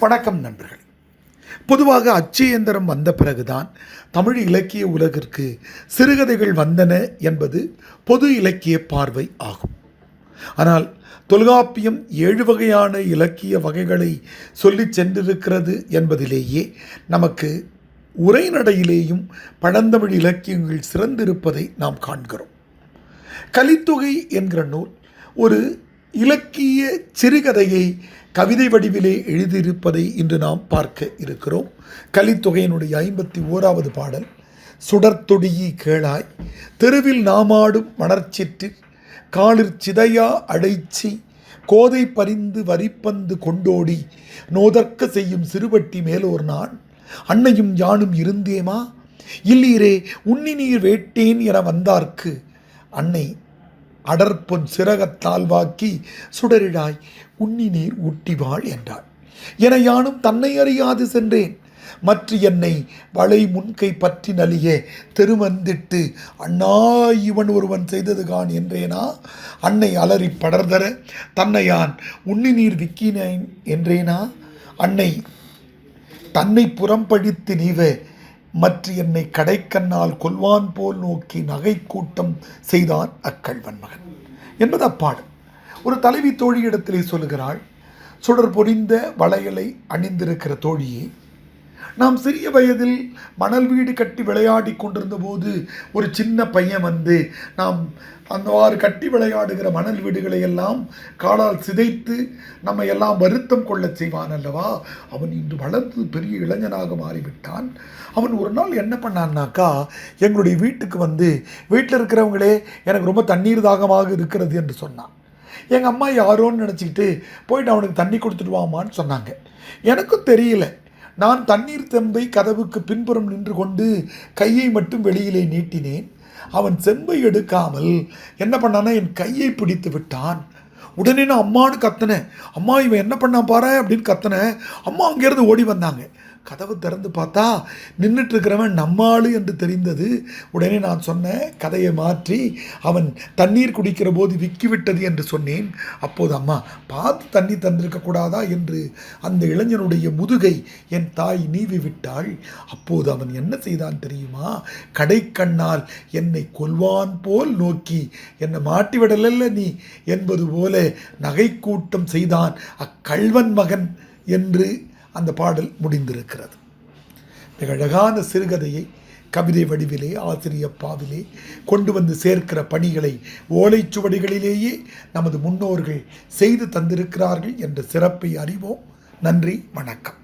வணக்கம் நண்பர்கள். பொதுவாக அச்சு இயந்திரம் வந்த பிறகுதான் தமிழ் இலக்கிய உலகிற்கு சிறுகதைகள் வந்தன என்பது பொது இலக்கிய பார்வை ஆகும். ஆனால் தொல்காப்பியம் ஏழு வகையான இலக்கிய வகைகளை சொல்லிச் சென்றிருக்கிறது என்பதிலேயே நமக்கு உரைநடையிலேயும் பழந்தமிழ் இலக்கியங்கள் சிறந்திருப்பதை நாம் காண்கிறோம். கலித்தொகை என்கிற நூல் ஒரு இலக்கிய சிறுகதையை கவிதை வடிவிலே எழுதியிருப்பதை இன்று நாம் பார்க்க இருக்கிறோம். கலித்தொகையினுடைய ஐம்பத்தி ஓராவது பாடல் சுடர்த்தொடியி கேளாய் தெருவில் நாமாடும் மணர்ச்சிற்றில் காலிற் சிதையா அடைச்சி கோதை பறிந்து வரிப்பந்து கொண்டோடி நோதற்க செய்யும் சிறுவட்டி மேலோர் நான் அன்னையும் யானும் இருந்தேமா? இல்லீரே உண்ணி நீர் வேட்டேன் என வந்தார்க்கு அன்னை அடர்பொன் சிறகத்தால் வாக்கி சுடரிடாய் உண்ணி நீர் ஊட்டிவாள் என்றாள். என யானும் தன்னை அறியாது சென்றேன். மற்ற என்னை வளை முன்கை பற்றி நலிய தெருமந்திட்டு அண்ணா இவன் ஒருவன் செய்தது கான் என்றேனா? அன்னை அலறி படர்தர தன்னையான் உண்ணி நீர் விக்கினேன் என்றேனா? அன்னை தன்னை புறம்படித்து நீவ மற்ற என்னை கடைக்கண்ணால் கொல்வான் போல் நோக்கி நகை கூட்டம் செய்தான் அக்கள்வன் மகன். என்பது அப்பாடு ஒரு தலைவி தோழியிடத்திலே சொல்லுகிறாள் சுடர் பொறிந்த வளையலை அணிந்திருக்கிற தோழியே நாம் சிறிய வயதில் மணல் வீடு கட்டி விளையாடி கொண்டிருந்த போது ஒரு சின்ன பையன் வந்து நாம் அந்தவாறு கட்டி விளையாடுகிற மணல் வீடுகளை எல்லாம் காலால் சிதைத்து நம்ம எல்லாம் வருத்தம் கொள்ளச் செய்வான் அல்லவா? அவன் இன்று வளர்ந்து பெரிய இளைஞனாக மாறிவிட்டான். அவன் ஒரு நாள் என்ன பண்ணான்னாக்கா எங்களுடைய வீட்டுக்கு வந்து வீட்டில் இருக்கிறவங்களே எனக்கு ரொம்ப தண்ணீர் தாகமாக இருக்கிறது என்று சொன்னான். எங்கள் அம்மா யாரோன்னு நினச்சிக்கிட்டு போயிட்டு அவனுக்கு தண்ணி கொடுத்துட்டு வாமான்னு சொன்னாங்க. எனக்கும் தெரியல. நான் தண்ணீர் தெம்பை கதவுக்கு பின்புறம் நின்று கொண்டு கையை மட்டும் வெளியிலே நீட்டினேன். அவன் செம்பை எடுக்காமல் என்ன பண்ணானா என் கையை பிடித்து விட்டான். உடனே நான் அம்மான்னு கத்தினேன். அம்மா இவன் என்ன பண்ணான் பாரு அப்படின்னு கத்தினேன். அம்மா அங்கேருந்து ஓடி வந்தாங்க. கதவு திறந்து பார்த்தா நின்றுட்டு இருக்கிறவன் நம்மாளு என்று தெரிந்தது. உடனே நான் சொன்னேன் கதையை மாற்றி அவன் தண்ணீர் குடிக்கிற போது விக்கிவிட்டது என்று சொன்னேன். அப்போது அம்மா பார்த்து தண்ணி தந்திருக்கக்கூடாதா என்று அந்த இளைஞனுடைய முதுகை என் தாய் நீவி விட்டாள். அப்போது அவன் என்ன செய்தான் தெரியுமா? கடைக்கண்ணால் என்னை கொல்வான் போல் நோக்கி என்னை மாட்டிவிடலல்ல நீ? என்பது போல் நகைக்கூட்டம் செய்தான் அக்கள்வன் மகன் என்று அந்த பாடல் முடிந்திருக்கிறது. மிக அழகான சிறுகதையை கவிதை வடிவிலே ஆசிரியப்பாவிலே கொண்டு வந்து சேர்க்கிற பணிகளை ஓலைச்சுவடிகளிலேயே நமது முன்னோர்கள் செய்து தந்திருக்கிறார்கள் என்ற சிறப்பை அறிவோம். நன்றி வணக்கம்.